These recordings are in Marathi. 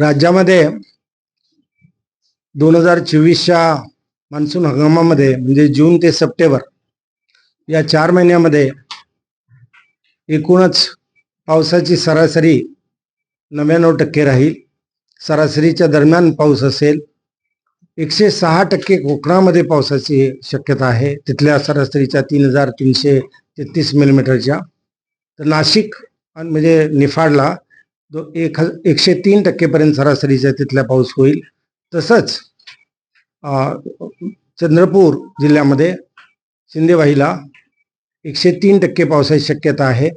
राज्यामध्ये दोन हजार चोवीसच्या मान्सून हंगामामध्ये म्हणजे जून ते सप्टेंबर या चार महिन्यामध्ये एकूणच पावसाची सरासरी नव्याण्णव टक्के राहील. सरासरीच्या दरम्यान पाऊस असेल. एकशे सहा टक्के कोकणामध्ये पावसाची शक्यता आहे. तिथल्या सरासरीच्या तीन हजार तीनशे तेहतीस मिलीमीटरच्या तर नाशिक आणि म्हणजे निफाडला एक एकशे तीन टक्केपर्यंत सरासरीचा तिथला पाऊस होईल तसंच चंद्रपूर जिल्ह्यामध्ये शिंदेवाहीला एकशे तीन टक्के पावसाची शक्यता आहे.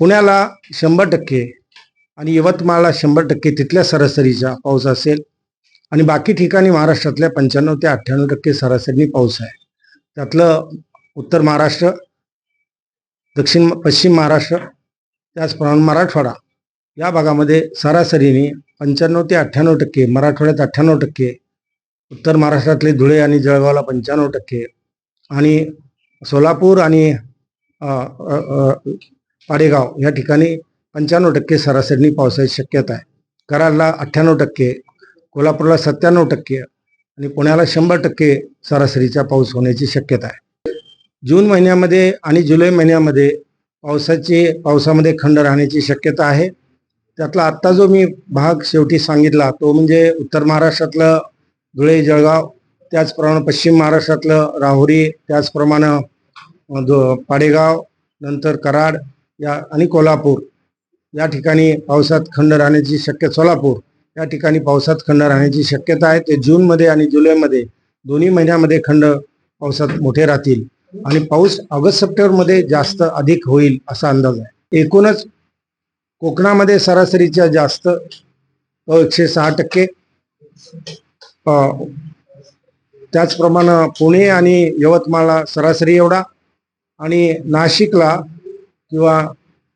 पुण्याला शंभर टक्के आणि यवतमाळला शंभर टक्के तिथल्या सरासरीचा पाऊस असेल आणि बाकी ठिकाणी महाराष्ट्रातल्या पंच्याण्णव ते अठ्ठ्याण्णव टक्के सरासरी पाऊस आहे. त्यातलं उत्तर महाराष्ट्र दक्षिण पश्चिम महाराष्ट्र त्याचप्रमाणे मराठवाडा. या भागामध्ये सरासरीने पंच्याण्णव ते अठ्ठ्याण्णव टक्के मराठवाड्यात अठ्ठ्याण्णव टक्के उत्तर महाराष्ट्रातले धुळे आणि जळगावला पंच्याण्णव टक्के आणि सोलापूर आणि पाडेगाव या ठिकाणी पंच्याण्णव टक्के सरासरी पावसाची शक्यता आहे. कराडला अठ्ठ्याण्णव टक्के कोल्हापूरला सत्त्याण्णव टक्के आणि पुण्याला शंभर टक्के सरासरीचा पाऊस होण्याची शक्यता आहे. जून महिन्यामध्ये आणि जुलै महिन्यामध्ये पावसाची पावसामध्ये खंड राहण्याची शक्यता आहे. त्यातला आत्ता जो मी भाग शेवटी सांगितला तो म्हणजे उत्तर महाराष्ट्रातलं धुळे जळगाव त्याचप्रमाणे पश्चिम महाराष्ट्रातलं राहुरी त्याचप्रमाणे दो पाडेगाव नंतर कराड या आणि कोल्हापूर. या ठिकाणी पावसात खंड राहण्याची शक्य सोलापूर. या ठिकाणी पावसात खंड राहण्याची शक्यता आहे. ते जूनमध्ये आणि जुलैमध्ये दोन्ही महिन्यामध्ये खंड पावसात मोठे राहतील. आणि पाऊस ऑगस्ट सप्टेंबरमध्ये जास्त अधिक होईल असा अंदाज आहे. एकूणच कोकणामध्ये सरासरीच्या जास्त एकशे सहा टक्के. त्याचप्रमाणे पुणे आणि यवतमाळला सरासरी एवढा आणि नाशिकला किंवा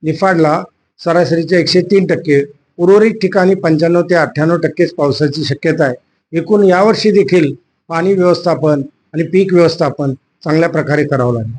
निफाडला सरासरीच्या एकशे तीन टक्के. उर्वरित ठिकाणी पंच्याण्णव ते अठ्ठ्याण्णव टक्केच पावसाची शक्यता आहे. एकूण यावर्षी देखील पाणी व्यवस्थापन आणि पीक व्यवस्थापन चांगल्या प्रकारे करावं लागेल.